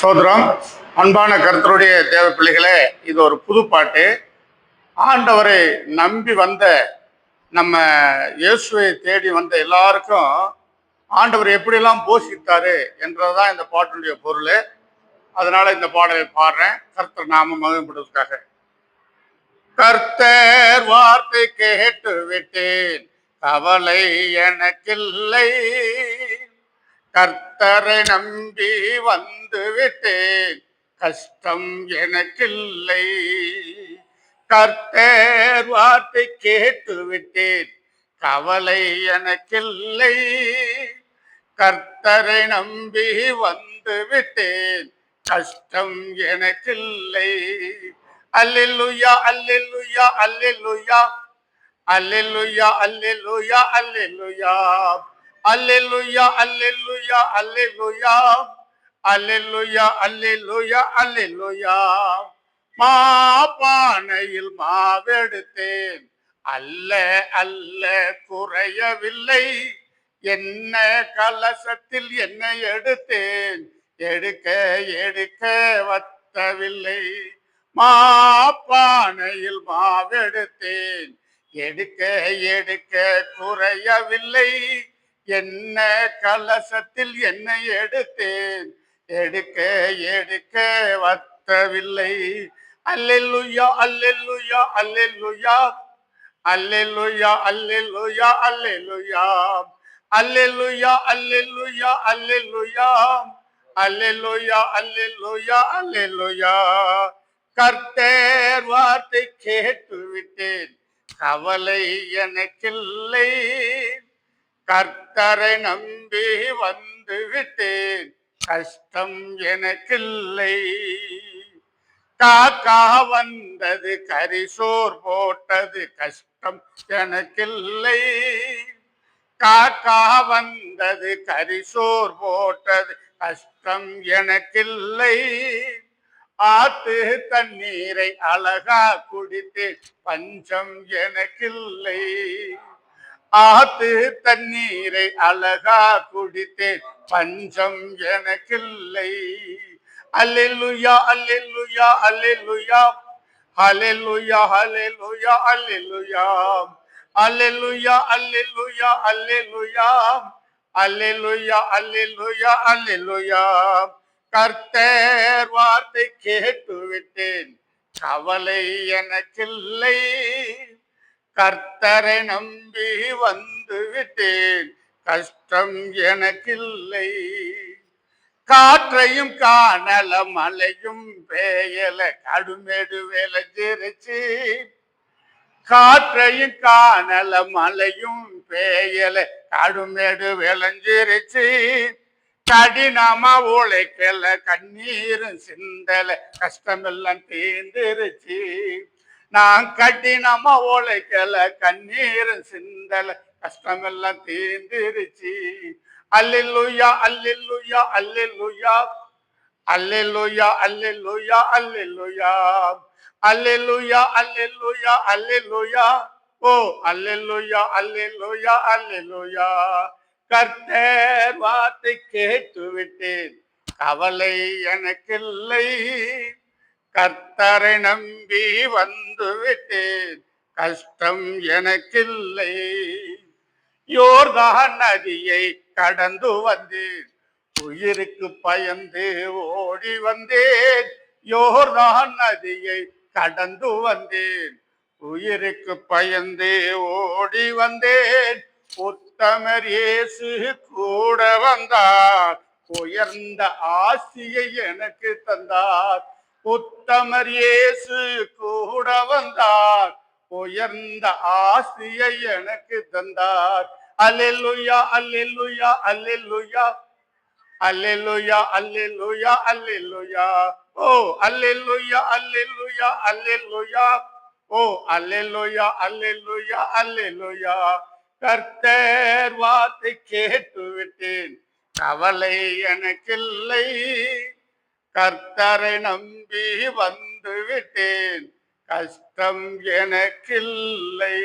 சோதரம் அன்பான கருத்தருடைய தேவ பிள்ளைகளே இது ஒரு புது பாட்டு. ஆண்டவரை நம்பி வந்த நம்ம இயேசுவை தேடி வந்த எல்லாருக்கும் ஆண்டவர் எப்படியெல்லாம் போஷித்தாரு என்றதுதான் இந்த பாட்டினுடைய பொருள். அதனால இந்த பாடலை பாடுறேன். கர்த்தர் நாம மகிழ்படுவதற்காக கர்த்தர் வார்த்தை கேட்டு விட்டேன் கவலை எனக்கில்லை. கர்த்தரை நம்பி வந்து விட்டேன் கஷ்டம் எனக்கில்லை. கர்த்தர் வார்த்தை கேட்டு விட்டேன் கவலை எனக்கில்லை. கர்த்தரை நம்பி வந்து விட்டேன் கஷ்டம் எனக்கில்லை. அல்லேலூயா அல்லேலூயா அல்லேலூயா. அல்லேலூயா அல்லேலூயா அல்லேலூயா. அல்லேலூயா அல்லேலூயா அல்லேலூயா அல்லேலூயா அல்லேலூயா அல்லேலூயா மாபானையில் மாவெடுத்தேன். அல்ல அல்ல குறையவில்லை. என்ன கலசத்தில் என்ன எடுத்தேன். எடுக்க எடுக்க வத்தவில்லை. மாப்பானையில் மாவெடுத்தேன். எடுக்க எடுக்க குறையவில்லை. என்ன கலசத்தில் என்ன எடுத்தேன்? எடுக்க எடுக்க வத்தவில்லை. அல்லெல்லுயா அல்லெல்லுயா அல்லெல்லுயா அல்லெல்லுயா அல்லெல்லுயா அல்லெல்லுயா அல்லெல்லுயா அல்லெல்லுயா அல்லெல்லுயா அல்லெல்லுயா அல்லெல்லுயா அல்லெல்லுயா கர்த்தர் வார்த்தை கேட்டு விட்டேன் கவலை எனக்கில்லை. கர்த்தரை நம்பி வந்து விட்டேன் கஷ்டம் எனக்கில்லை. காக்கா வந்தது கரிசோர் போட்டது கஷ்டம் எனக்கில்லை. காக்கா வந்தது கரிசோர் போட்டது கஷ்டம் எனக்கில்லை. ஆத்து தண்ணீரை அழகா குடித்து பஞ்சம் எனக்கில்லை. ஆத்து தண்ணீரை அழகா குடித்தேன். பஞ்சம் எனக்கில்லை. அல்லெல்லுயா அல்லெல்லுயா அல்லெல்லுயா ஹலெல்லுயா ஹலெல்லுயா அல்லெல்லுயா அல்லெல்லுயா அல்லெல்லுயா அல்லெல்லுயா அல்லெல்லுயா அல்லெல்லுயா அல்லெல்லுயா கர்த்தர் வார்த்தை கேட்டு விட்டேன் கவலை எனக்கில்லை. கர்த்தரை நம்பி வந்து விட்டேன் கஷ்டம் எனக்கில்லை. காற்றையும் காணல மலையும் பேயல கடுமேடு வேலை ஜெரிச்சு காற்றையும் காணல மலையும் பேயல கடுமேடு விளைஞ்சிருச்சு கடினமா உழைக்கல கண்ணீரும் சிந்தல கஷ்டமெல்லாம் தீர்ந்துருச்சு. நான் கட்டினமா ஓலைக்கல கண்ணீரும் சிந்தல கஷ்டமெல்லாம் தீர்ந்துருச்சு. அல்லில்லுயா அல்லில்லுயா அல்லில்லுயா அல்லில்லுயா அல்லில்லுயா அல்லில்லுயா அல்லில்லுயா அல்லில்லுயா அல்லில்லுயா ஓ அல்லில்லுயா அல்லில்லுயா அல்லில்லுயா கர்த்தர் வார்த்தை கேட்டு விட்டேன் கவலை எனக்கு இல்லை கர்த்தரை நம்பி வந்து விட்டேன் கஷ்டம் எனக்கில்லை. யோர்தான் நதியை கடந்து வந்தேன். உயிருக்கு பயந்து ஓடி வந்தேன். யோர்தான் நதியை கடந்து வந்தேன். உயிருக்கு பயந்து ஓடி வந்தேன். உத்தமர் இயேசு கூட வந்தார். உயர்ந்த ஆசியை எனக்கு தந்தார். உத்தமர் இயேசு கூட வந்தார். உயர்ந்த ஆசியை எனக்கு தந்தார். அல்லேலூயா அல்லேலூயா அல்லேலூயா. அல்லேலூயா அல்லேலூயா அல்லேலூயா. ஓ அல்லேலூயா அல்லேலூயா அல்லேலூயா. ஓ அல்லேலூயா அல்லேலூயா அல்லேலூயா. கர்த்தர் வார்த்தை கேட்டு விட்டேன் கவலை எனக்கு இல்லை கர்த்தரை நம்பி வந்து விட்டேன் கஷ்டம் எனக்கில்லை.